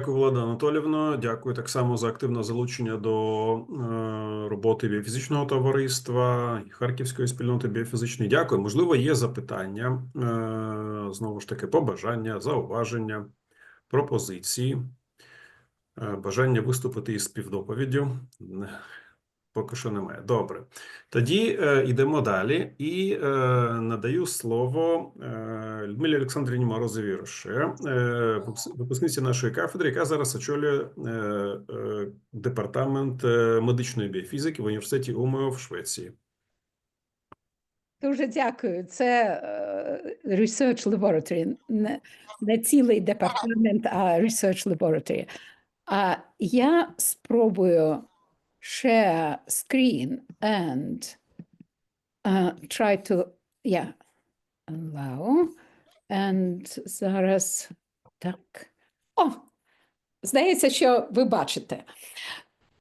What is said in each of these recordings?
Дякую, Влада Анатолівна. Дякую так само за активне залучення до е, роботи біофізичного товариства і Харківської спільноти біофізичної. Дякую. Можливо, є запитання, е, знову ж таки, побажання, зауваження, пропозиції, е, бажання виступити із співдоповіддю. Поки що немає. Добре. Тоді е, йдемо далі і е, надаю слово е, Людмилі Олександрівні Морозовій Роше, е, випускниці нашої кафедри, яка зараз очолює е, е, департамент е, медичної біофізики в університеті Умео в Швеції. Дуже дякую. Це е, Research Laboratory, не цілий департамент, а Research Laboratory. А я спробую share screen and uh, try to, yeah, allow. And зараз так. О, здається, що ви бачите.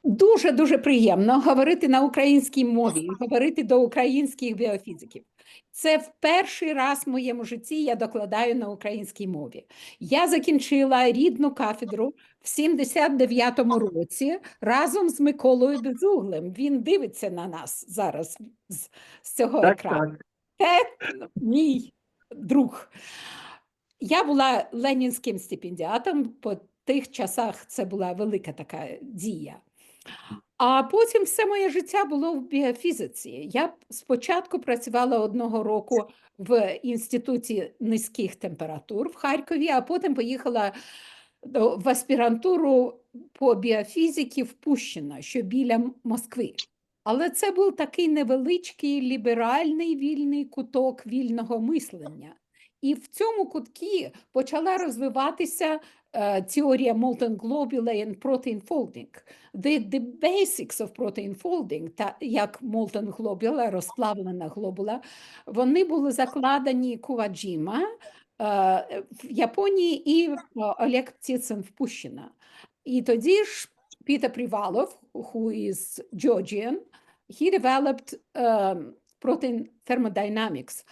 Дуже дуже приємно говорити на українській мові, говорити до українських біофізиків. Це в перший раз в моєму житті я докладаю на українській мові. Я закінчила рідну кафедру в 79-му році разом з Миколою Безуглем. Він дивиться на нас зараз з, з цього екрану. Це мій друг. Я була ленінським стипендіатом. По тих часах це була велика така дія. А потім все моє життя було в біофізиці. Я спочатку працювала одного року в інституті низьких температур в Харкові, а потім поїхала в аспірантуру по біофізиці в Пущино, що біля Москви. Але це був такий невеличкий ліберальний вільний куток вільного мислення. І в цьому куткі почала розвиватися е, теорія molten globuli and protein folding. The, the basics of protein folding, та як molten globula, розплавлена глобула, вони були закладені Куваджіма е, в Японії і е, Олег Птицин в Пущино. І тоді ж Peter Privalov, who is Georgian, he developed um, protein thermodynamics,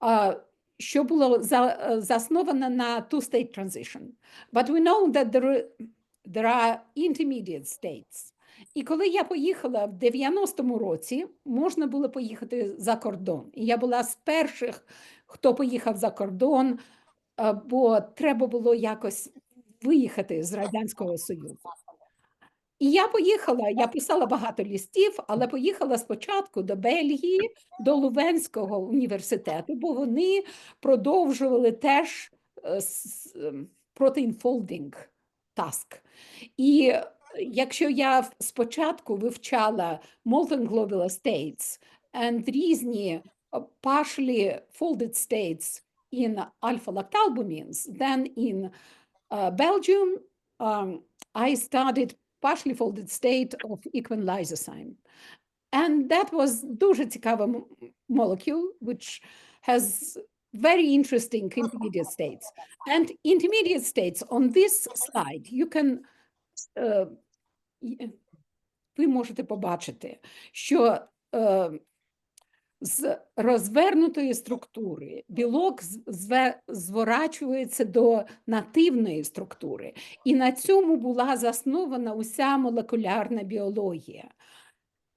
uh, що було за, е, засновано на two-state transition. But we know that there, there are intermediate states. І коли я поїхала в 90-му році, можна було поїхати за кордон. І я була з перших, хто поїхав за кордон, е, бо треба було якось виїхати з Радянського Союзу. І я поїхала, я писала багато листів, але поїхала спочатку до Бельгії, до Лувенського університету, бо вони продовжували теж е, ем, folding task. І е, якщо я спочатку вивчала molten globular states and різні е, partially folded states in alpha-lactalbumins, then in uh, Belgium, um, I studied partially folded state of equine lysozyme. And that was дуже цікава м- molecule, which has very interesting intermediate states. And intermediate states on this slide, you can, uh, y- ви можете побачити, що е, з розвернутої структури білок зве- зворачується до нативної структури, і на цьому була заснована уся молекулярна біологія.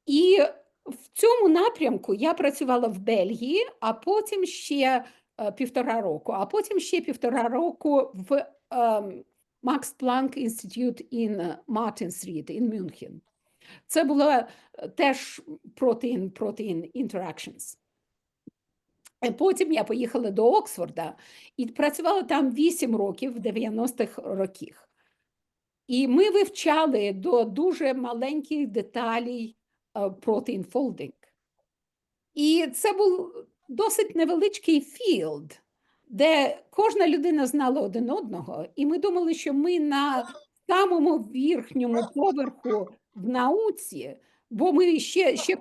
І в цьому напрямку я працювала в Бельгії, а потім ще е, півтора року, а потім ще півтора року в Max Planck Institute in Martinsried, in Мюнхен. Це було е, теж protein-protein interactions. Потім я поїхала до Оксфорда і працювала там 8 років в 90-х роках. І ми вивчали до дуже маленьких деталей е, protein. І це був досить невеличкий філд, де кожна людина знала один одного, і ми думали, що ми на самому верхньому поверху в науці, бо ми ще, ще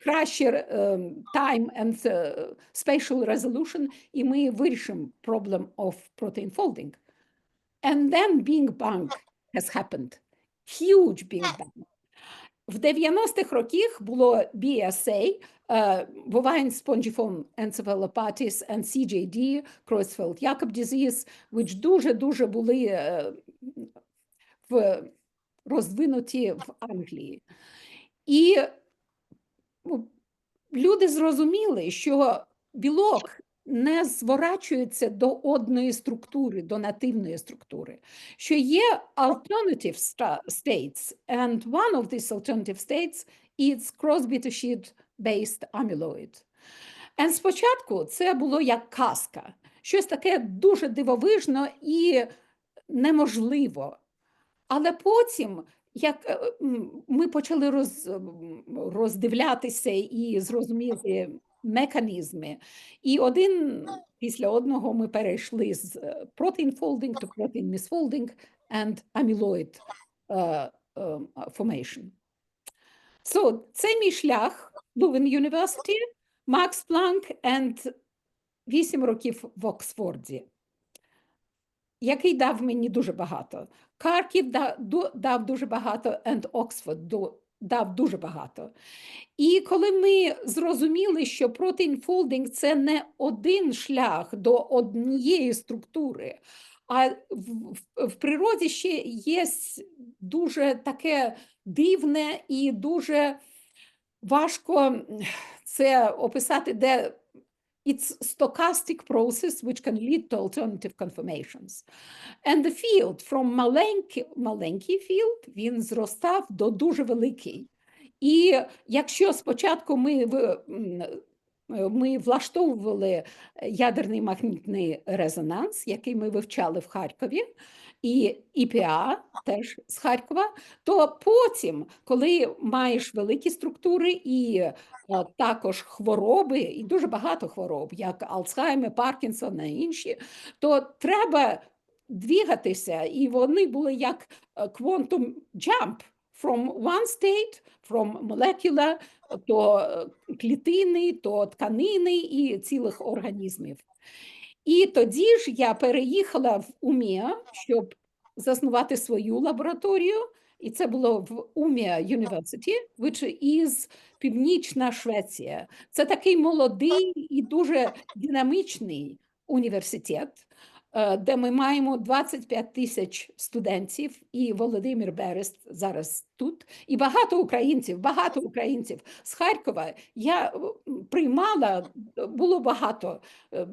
краще ем, time and е, spatial resolution, і ми вирішимо problem of protein folding. And then Big Bang has happened. Huge Big Bang. В 90-х роках було BSA, uh, bovine spongiform encephalopathies and CJD, Creutzfeldt-Jakob disease, which дуже-дуже були е, в, розвинуті в Англії. І ну, люди зрозуміли, що білок не зворачується до одної структури, до нативної структури, що є alternative states, and one of these alternative states is cross-beta sheet based amyloid. And спочатку це було як казка, щось таке дуже дивовижно і неможливо. Але потім, як е, ми почали роз, роздивлятися і зрозуміти механізми, і один після одного ми перейшли з е, protein folding to protein misfolding and amyloid е, formation. So, це мій шлях Leuven University, Макс Планк and 8 років в Оксфорді який дав мені дуже багато. Харків дав дуже багато, and Оксфорд дав дуже багато. І коли ми зрозуміли, що folding – це не один шлях до однієї структури, а в природі ще є дуже таке дивне і дуже важко це описати, де it's stochastic process which can lead to alternative conformations. And the field from маленький, маленький field, він зростав до дуже великий. І якщо спочатку ми, ми влаштовували ядерний магнітний резонанс, який ми вивчали в Харкові, і ІПА теж з Харкова, то потім, коли маєш великі структури і також хвороби, і дуже багато хвороб, як Алцгеймер, Паркінсон і інші, то треба двігатися, і вони були як е, quantum jump from one state, from molecular то е, клітини, то тканини і цілих організмів. І тоді ж я переїхала в УМІА, щоб заснувати свою лабораторію, і це було в Умія University, which is Північна Швеція. Це такий молодий і дуже динамічний університет, е, де ми маємо 25 тисяч студентів, і Володимир Берест зараз тут, і багато українців, багато українців з Харкова. Я приймала, було багато, е,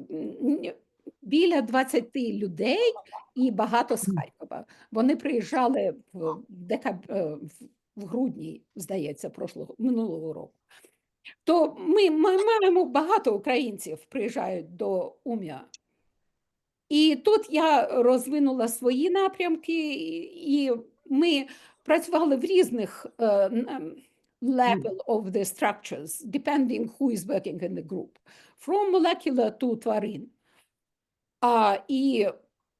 біля 20 людей і багато з Харкова. Вони приїжджали в, декаб... е, в- грудні, здається, прошлого минулого року. То ми, ми маємо багато українців приїжджають до Ум'я. І тут я розвинула свої напрямки, і і ми працювали в різних е, ем, level of the structures, depending who is working in the group, from molecular to тварин. А, і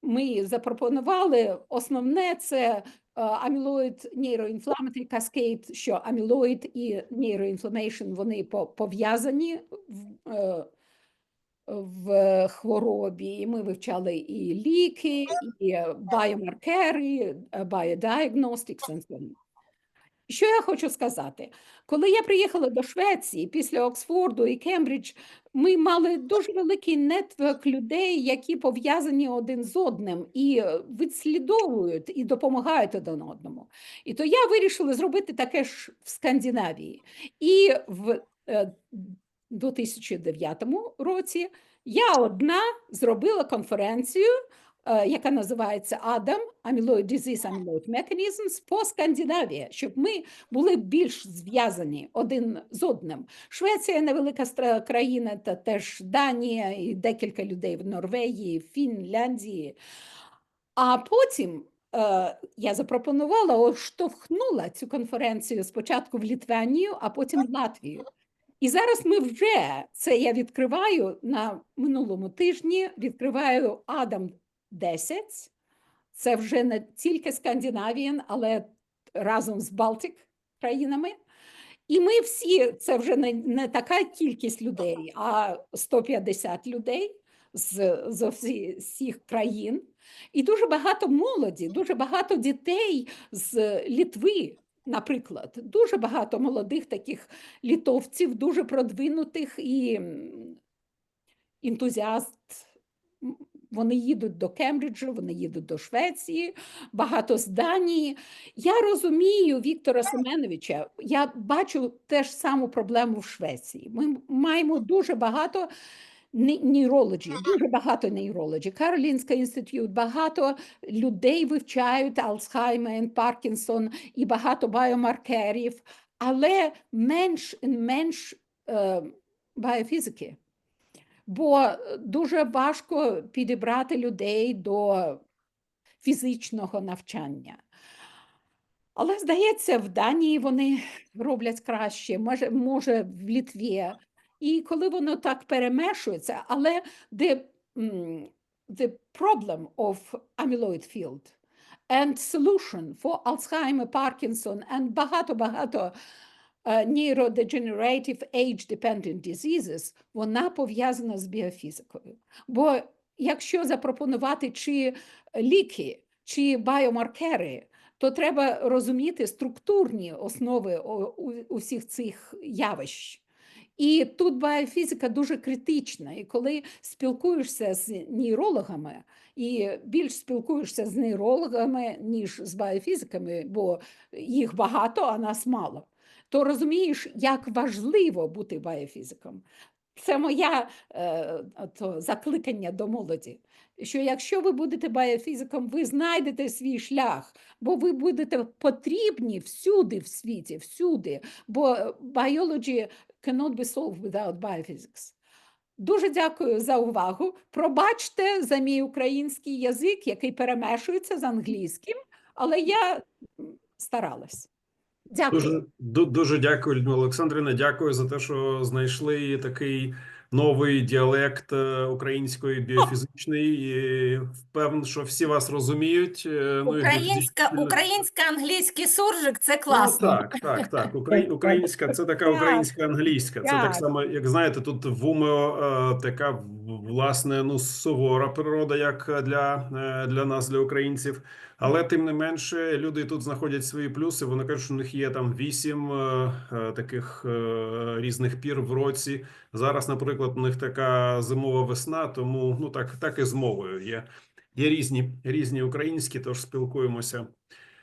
ми запропонували основне це амілоїд нейроінфламаторі каскейд, що амілоїд і нейроінфламейшн вони пов'язані в, е, в хворобі. І ми вивчали і ліки, і е, біомаркери, е, biodiagnostics and so on. Що я хочу сказати? Коли я приїхала до Швеції після Оксфорду і Кембридж, ми мали дуже великий нетворк людей, які пов'язані один з одним і е, відслідовують і допомагають один одному. І то я вирішила зробити таке ж в Скандинавії. І в е, 2009 році я одна зробила конференцію, е, яка називається ADAM – Amyloid Disease Amyloid Mechanisms по Скандинавії, щоб ми були більш зв'язані один з одним. Швеція невелика країна, та теж Данія і декілька людей в Норвегії, Фінляндії. А потім е, я запропонувала, о, штовхнула цю конференцію спочатку в Літванію, а потім в Латвію. І зараз ми вже це я відкриваю на минулому тижні. Відкриваю Адам 10. Це вже не тільки Скандинавіян, але разом з Балтик країнами. І ми всі, це вже не, не така кількість людей, а 150 людей з, з всі- всіх країн. І дуже багато молоді, дуже багато дітей з Літви, наприклад. Дуже багато молодих таких літовців, дуже продвинутих і ентузіаст Вони їдуть до Кембриджу, вони їдуть до Швеції, багато з Данії. Я розумію Віктора Семеновича. Я бачу теж саму проблему в Швеції. Ми маємо дуже багато не- нейрологі, дуже багато нейрологі. Каролінська інститут, багато людей вивчають Алцхаймер, Паркінсон і багато біомаркерів, але менш менш е, біофізики. Бо е, дуже важко підібрати людей до фізичного навчання. Але здається, в Данії вони роблять краще, може, може в Літві. І коли воно так перемешується, але м, the problem of amyloid field and solution for Alzheimer, Parkinson and багато-багато neurodegenerative age-dependent diseases, вона пов'язана з біофізикою. Бо якщо запропонувати чи ліки, чи біомаркери, то треба розуміти структурні основи усіх цих явищ. І тут біофізика дуже критична. І коли спілкуєшся з нейрологами, і більш спілкуєшся з нейрологами, ніж з біофізиками, бо їх багато, а нас мало, то розумієш, як важливо бути біофізиком. Це моє е, закликання до молоді. Що якщо ви будете біофізиком, ви знайдете свій шлях, бо ви будете потрібні всюди в світі, всюди, бо biology cannot be solved without biophysics. Дуже дякую за увагу. Пробачте за мій український язик, який перемешується з англійським, але я старалась. Дякую. Дуже дуже дякую, Людмила Олександрівна. Дякую за те, що знайшли такий новий діалект е, української біофізичної. І впевнений, що всі вас розуміють. е, Ну, Українська, українська англійський суржик це Ну, класно. так, так, так. Украї- Українська це така українська англійська. Це так Так. само, як знаєте, тут в УМЕО е, така власне ну сувора природа, як для, е, для нас, для українців. Але тим не менше, люди тут знаходять свої плюси. Вони кажуть, що у них є там вісім е, е, таких е, різних пір в році. Зараз, наприклад, у них така зимова весна, тому ну так, так і з мовою є. Є різні різні українські, тож спілкуємося